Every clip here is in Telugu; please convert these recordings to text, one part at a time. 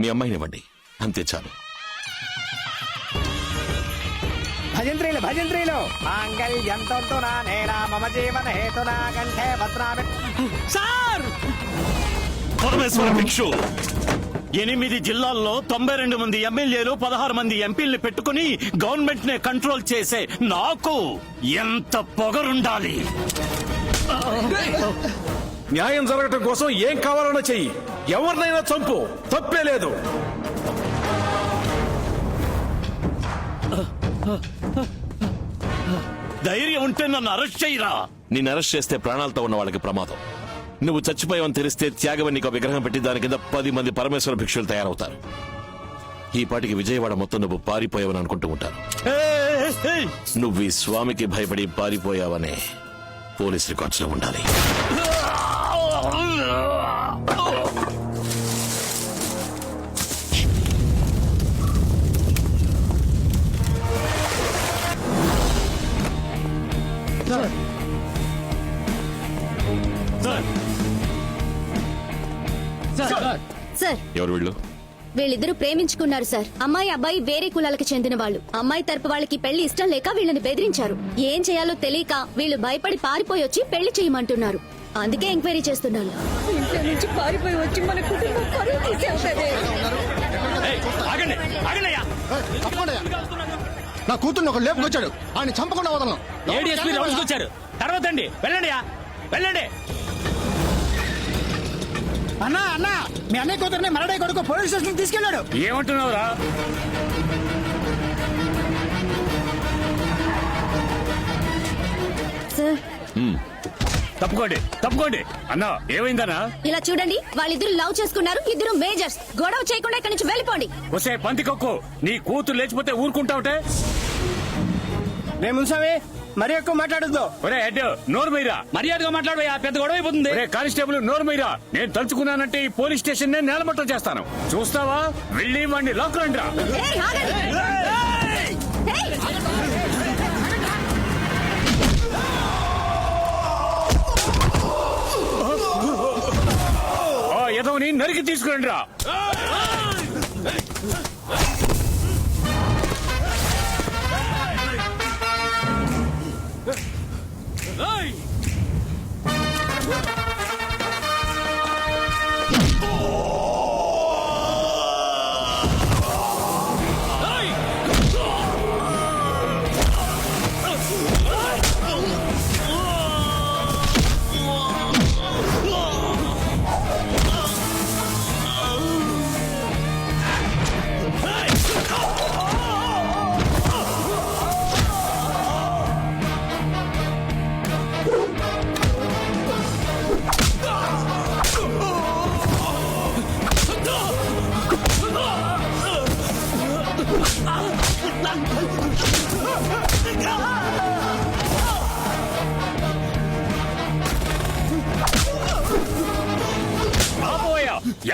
మీ అమ్మాయినివ్వండి అంతే చాలు. భజంత్రీలు భజంత్రీలు. మాంగళ్యంతో నేనా మమ జీవన హేతునా కంఠే భద్రామి. సార్! పరమేశ్వర భిక్షు. ఎనిమిది జిల్లాల్లో తొంభై రెండు మంది ఎమ్మెల్యేలు పదహారు మంది ఎంపీల్ని పెట్టుకుని గవర్నమెంట్ నే కంట్రోల్ చేసే నాకు ఎంత పొగరుండాలి? న్యాయం జరగటం కోసం ఏం కావాలన్నా చెయ్యి. ఎవరినైనా చంపు. తప్పే లేదు. ధైర్యం ఉంటే నన్ను అరెస్ట్ చేయరా? నిన్ను అరెస్ట్ చేస్తే ప్రాణాలతో ఉన్న వాళ్ళకి ప్రమాదం. నువ్వు చచ్చిపోయావని తెలిస్తే త్యాగవని నీకు విగ్రహం పెట్టి దాని కింద పది మంది పరమేశ్వర భిక్షులు తయారవుతారు. ఈ పాటికి విజయవాడ మొత్తం నువ్వు పారిపోయావని అనుకుంటూ ఉంటారు. నువ్వు ఈ స్వామికి భయపడి పారిపోయావనే పోలీస్ రికార్డ్స్లో ఉండాలి సార్ ఎవరు వీళ్ళు? వీళ్ళిద్దరూ ప్రేమించుకున్నారు సార్ అమ్మాయి అబ్బాయి వేరే కులాలకు చెందిన వాళ్ళు. అమ్మాయి తరపు వాళ్ళకి పెళ్ళి ఇష్టం లేక వీళ్ళని బెదిరించారు. ఏం చేయాలో తెలియక వీళ్ళు భయపడి పారిపోయి వచ్చి పెళ్ళి చేయమంటున్నారు. అందుకే ఎంక్వైరీ చేస్తున్నాను ఇంట్లో నుంచి పారిపోయి వచ్చి మన కుటుంబం నా కూతుర్ని ఒక లేపుకొచ్చాడు ఆయన చంపకుండా వదలను. ఏడీఎస్పీ రౌండ్స్కి వచ్చారు. తర్వాత అండి. వెళ్ళండి వెళ్ళండి. అన్నా అన్నా మీ అన్నయ్య కూతురుని మరడై కొడుకు పోలీస్ స్టేషన్ తీసుకెళ్ళాడు ఏమంటున్నావురా? సార్. తప్పుకోండి తప్పుకోండి. అన్నా ఏమైందన్నా? ఇలా చూడండి వాళ్ళిద్దరు లవ్ చేసుకున్నారు ఇద్దరు మేజర్స్. గొడవ చేయకుండా ఇక్కడి నుంచి వెళ్ళిపోండి. వసే పందికొక్కు నీ కూతురు లేచిపోతే ఊరుకుంటావుటే మేము మున్సామి మరి ఎక్కువ మాట్లాడద్దు. ఒరే హెడ్ నోరు మీరా? మర్యాదగా మాట్లాడు పెద్ద గొడవ అయిపోతుంది. ఒరే కానిస్టేబుల్ నోరు మీరా? నేను తలుచుకున్నానంటే ఈ పోలీస్ స్టేషన్ నేను నేలమట్టం చేస్తాను. చూస్తావా? వెళ్ళి వాడిని లాక్ రండి రా ఏయ్, ఆగండి. ఏయ్, ఆ ఎదవని నరికి తీసుకురండి రా ఆపోయా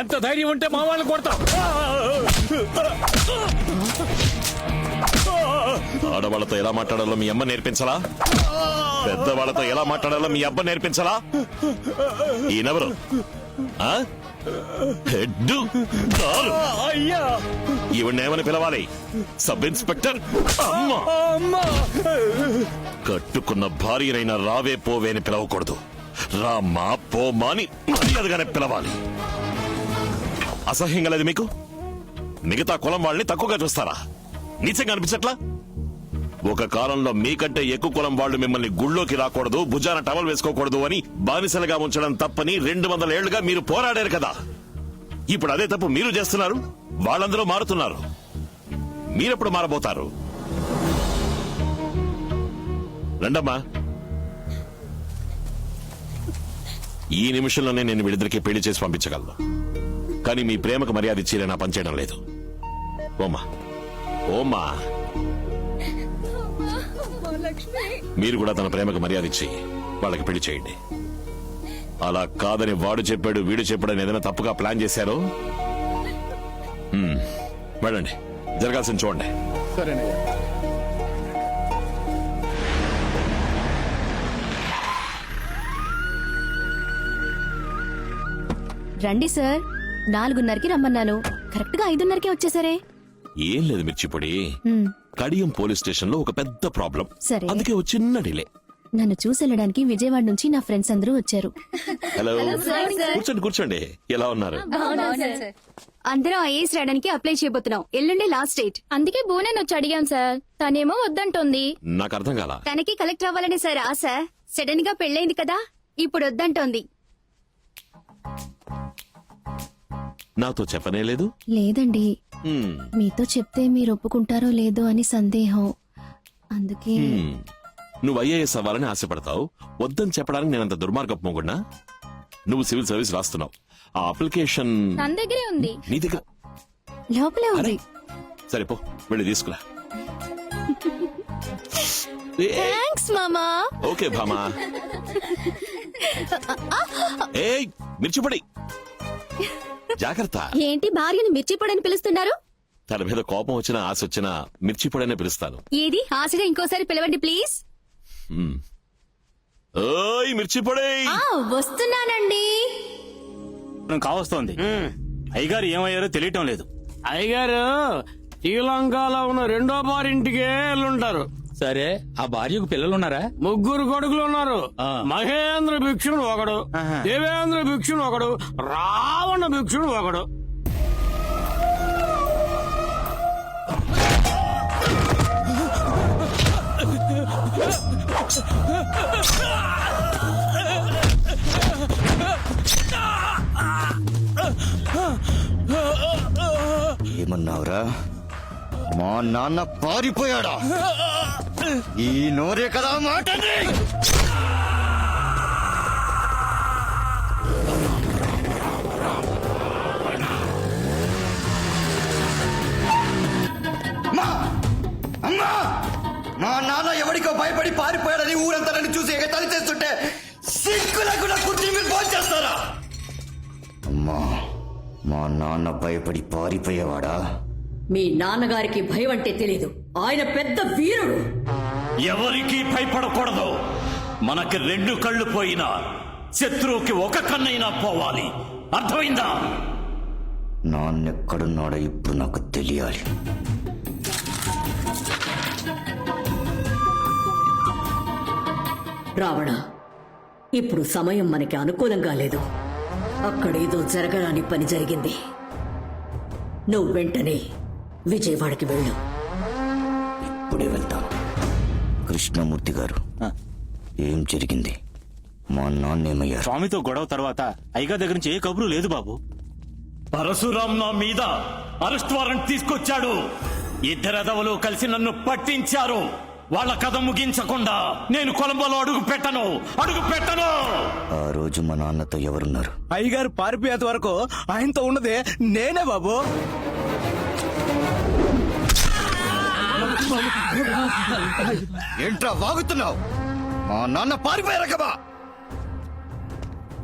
ఎంత ధైర్యం ఉంటే మా వాళ్ళని కొడతాం. ఆడవాళ్ళతో ఎలా మాట్లాడాలో మీ అమ్మ నేర్పించలా? పెద్దవాళ్ళతో ఎలా మాట్లాడాలో మీ అబ్బ నేర్పించలా? ఈయనెవరు? ఆ? హెడ్డు కాలు. అయ్యా! ఈవిడ్నేమని పిలవాలి? Sub inspector? అమ్మ! అమ్మా! కట్టుకున్న భార్యనైనా రావే పోవే అని పిలవకూడదు. రామ్మా పోమా అని మర్యాదగానే పిలవాలి. అసహ్యంగా లేదు మీకు? మిగతా కులం వాళ్ళని తక్కువగా చూస్తారా? నీచంగా అనిపించట్లా? ఒక కాలంలో మీకంటే ఎక్కువ కులం వాళ్ళు మిమ్మల్ని గుళ్ళోకి రాకూడదు భుజాన టవల్ వేసుకోకూడదు అని బానిసలుగా ఉంచడం తప్పని రెండు వందల ఏళ్ళుగా మీరు పోరాడారు కదా. ఇప్పుడు అదే తప్పు మీరు చేస్తున్నారు వాళ్ళందరూ మారుతున్నారు. మీరెప్పుడు మారబోతారు? రండమ్మా. ఈ నిమిషంలోనే నేను వీళ్ళిద్దరికి పెళ్ళి చేసి పంపించగలను. కానీ మీ ప్రేమకు మర్యాద ఇచ్చి నా పనిచేయడం లేదు. ఓమా ఓమా మీరు కూడా తన ప్రేమకు మర్యాద ఇచ్చి వాళ్ళకి పెళ్ళి చేయండి. అలా కాదని వాడు చెప్పాడు వీడు చెప్పాడని ఏదైనా తప్పుగా ప్లాన్ చేశారో? హ్మ్, వెళ్ళండి. జరగాల్సింది చూడండి. సరేనయ్యా. రండి సార్. నాలుగున్నరకి రమ్మన్నాను. కరెక్ట్గా ఐదున్నరకే వచ్చేసరే. ఏం లేదు మిర్చిపొడి హ్మ్, కడియం పోలీస్ స్టేషన్లో ఒక పెద్ద ప్రాబ్లం. సరే. అందుకే ఒక చిన్న డిలే. నన్ను చూసెళ్ళడానికి విజయవాడ నుంచి నా ఫ్రెండ్స్ అందరూ వచ్చారు. హలో. కూర్చోండి కూర్చోండి. ఎలా ఉన్నారు? అందరం ఐఏఎస్ రాయడానికి అప్లై చేయబోతున్నాం. ఎల్లుండి లాస్ట్ డేట్. అందుకే బోనన్ వచ్చి అడిగాం సార్. తనేమో వద్దంటోంది. నాకు అర్థం కాల? తనకి కలెక్టర్ అవ్వాలని సార్ ఆశ. సడన్గా పెళ్ళైంది కదా. ఇప్పుడు వద్దంటోంది. నాతో చెప్పనే లేదు? లేదండి. హ్మ్, మీతో చెప్తే మీరు ఒప్పుకుంటారో లేదో అని సందేహం. అందుకే హ్మ్. నువ్వు ఐఏఎస్ అవ్వాలని ఆశపడతావు. వద్దని చెప్పడానికి నేనంత దుర్మార్గపు మొగుడ్నా? నువ్వు సివిల్ సర్వీస్ రాస్తున్నావు. ఆ అప్లికేషన్ తన దగ్గరే ఉంది. నీ దగ్గర లోపలే ఉంది. సరే పో వెళ్ళి తీసుకురా. ఏ, థ్యాంక్స్ మామా. ఓకే భామా. ఏయ్ మిర్చిపొడి జాగ్రత్త. ఏంటి భార్యను మిర్చిపొడని పిలుస్తున్నారు? తన మీద కోపం వచ్చినా ఆశ వచ్చినా మిర్చిపొడనే పిలుస్తాను. ఏది? ఆశగా ఇంకోసారి పిలవండి ప్లీజ్. ఓయ్ మిర్చిపొడి వస్తున్నానండి. కావస్తోంది. అయ్యగారు ఏమయ్యారో తెలియటం లేదు. అయ్యగారు శ్రీలంకలో ఉన్న రెండో బారింటికే వెళ్ళుంటారు సరే ఆ భార్యకు పిల్లలున్నారా? ముగ్గురు కొడుకులు ఉన్నారు. మహేంద్ర భిక్షుడు ఒకడు. దేవేంద్ర భిక్షుడు ఒకడు రావణ భిక్షుడు ఒకడు. ఏమన్నావురా? మా నాన్న పారిపోయాడా? ఈ నోరే కదా మాటని అమ్మా! మా నాన్న ఎవడికో భయపడి పారిపోయాడని ఊరంతా నన్ను చూసి ఎగతాళి చేస్తుంటే సిగ్గులేకుండా కుర్చీ మీరు ఫోన్ చేస్తారా? అమ్మా మా నాన్న భయపడి పారిపోయేవాడా? మీ నాన్నగారికి భయం అంటే తెలీదు. ఆయన పెద్ద వీరుడు. ఎవరికి భయపడకూడదు. మనకి రెండు కళ్ళు పోయినా శత్రువుకి ఒక కన్నైనా పోవాలి. అర్థమైందా? నాన్నెక్కడున్నాడో ఇప్పుడు నాకు తెలియాలి. రావణ ఇప్పుడు సమయం మనకి అనుకూలంగా లేదు. అక్కడేదో జరగరాని పని జరిగింది. నువ్వు వెంటనే విజయవాడకి వెళ్ళు. ఇప్పుడే వెళ్తాను. కృష్ణమూర్తి గారు ఏం జరిగింది? మా నాన్న ఏమయ్యారు? స్వామితో గొడవ తర్వాత అయ్యగారి దగ్గర నుంచి ఏ కబురు లేదు బాబు. పరశురాం నా మీద అరెస్ట్ వారెంట్ తీసుకొచ్చాడు. ఇద్దరెదవలు కలిసి నన్ను పట్టించారు. వాళ్ళ కథ ముగించకుండా నేను కొలంబోలో అడుగు పెట్టను. అడుగు పెట్టను! ఆ రోజు మా నాన్నతో ఎవరున్నారు? అయ్యగారు పారిపోయేంత వరకు ఆయనతో ఉన్నదే నేనే బాబు. ఏంట్రా వాగుతున్నావు? మా నాన్న పారిపోయారకబా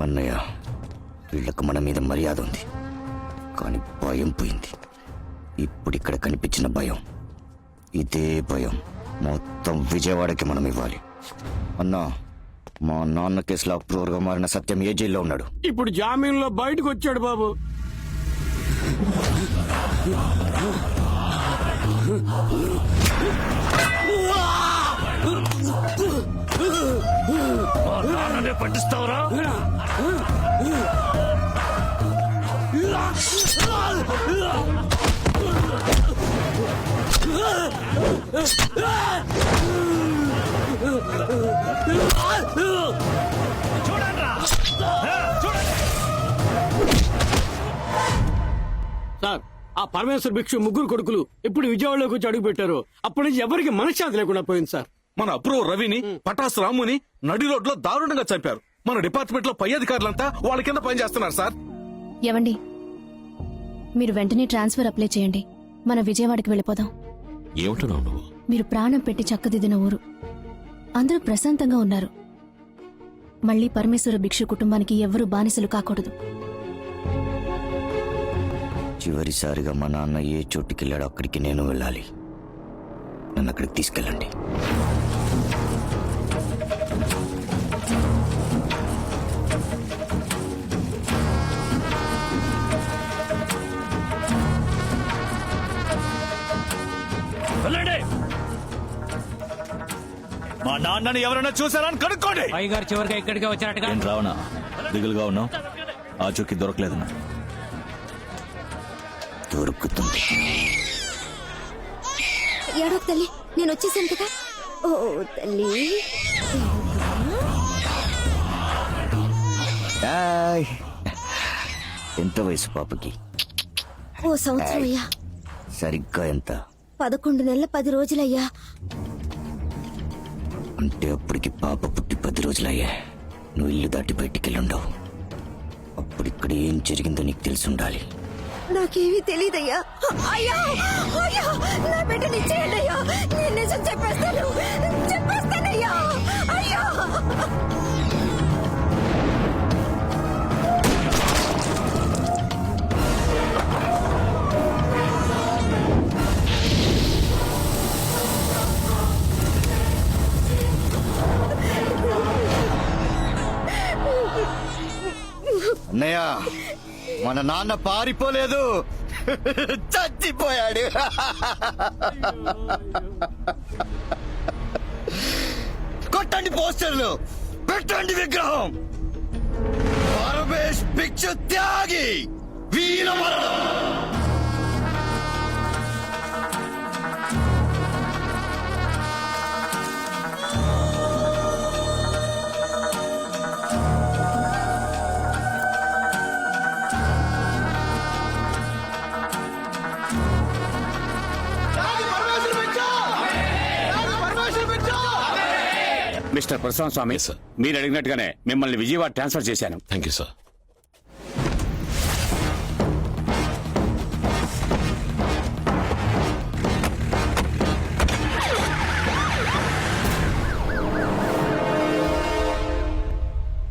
అన్నయ్య వీళ్ళకు మన మీద మర్యాద ఉంది. కానీ భయం పోయింది. ఇప్పుడు ఇక్కడ కనిపించిన భయం. ఇదే భయం. మొత్తం విజయవాడకి మనం ఇవ్వాలి. అన్నా మా నాన్న కేసులో అప్రూవర్గా మారిన సత్యం ఏ జైల్లో ఉన్నాడు? ఇప్పుడు జామీన్లో బయటకు వచ్చాడు బాబు. పట్టిస్తావురా? సార్ ఆ పరమేశ్వర భిక్షు ముగ్గురు కొడుకులు ఇప్పుడు విజయవాడలోకి వచ్చి అడుగు పెట్టారు. అప్పటి నుంచి ఎవరికి మనశ్శాంతి లేకుండా పోయింది సార్. మన అప్రూవ్ రవిని పటాస్ రాముని నడి రోడ్లో దారుణంగా చంపారు. మన డిపార్ట్మెంట్లో పై అధికారులంతా వాళ్ళ కింద పనిచేస్తున్నారు సార్. ఎవండి మీరు వెంటనే ట్రాన్స్ఫర్ అప్లై చేయండి. మన విజయవాడకి వెళ్ళిపోదాం. ఏమంటున్నావు నువ్వు? మీరు ప్రాణం పెట్టి చక్కదిద్దిన ఊరు. అందరూ ప్రశాంతంగా ఉన్నారు. మళ్ళీ పరమేశ్వర భిక్షు కుటుంబానికి ఎవ్వరూ బానిసలు కాకూడదు. చివరిసారిగా మా నాన్న ఏ చోటుకి వెళ్ళాడో అక్కడికి నేను వెళ్ళాలి. నన్ను అక్కడికి తీసుకెళ్ళండి. నాన్నని ఎవరైనా చూసారా అని కనుక్కోండి. గారు చివరిగా ఇక్కడికి వచ్చినట్టుగా ఏంటి రావణ? దిగులుగా ఉన్నావు? ఆ చుక్కి దొరకలేదన్నా. దొరుకుతుంది. ఏడో తల్లి నేను వచ్చేసాను కదా. ఓ తల్లి. హాయ్. ఎంత వయసు పాపకి? ఓ సంవత్సరం అయ్యా. సరిగ్గా ఎంత? పదకొండు నెలల పది రోజులయ్యా. అంటే అప్పటికి పాప పుట్టి పది రోజులయ్యా. నువ్వు ఇల్లు దాటి బయటికి వెళ్ళుండవు. అప్పుడు ఇక్కడ ఏం జరిగిందో నీకు తెలిసి ఉండాలి. నాకేమీ తెలియదయ్యా అయ్యా అయ్యా నా బిడ్డని ఇచ్చేయండి అయ్యా నేను నిజం చెప్పేస్తాను. చెప్పేస్తానయ్యా. అయ్యా. అన్నయ్య మన నాన్న పారిపోలేదు. చచ్చిపోయాడు. కొట్టండి పోస్టర్లు పెట్టండి విగ్రహం. పరమేష్ పిక్చర్ త్యాగి వీర మిస్టర్ ప్రసాద్ స్వామి మీరు అడిగినట్టుగానే మిమ్మల్ని విజయవాడ ట్రాన్స్ఫర్ చేశాను. Thank you sir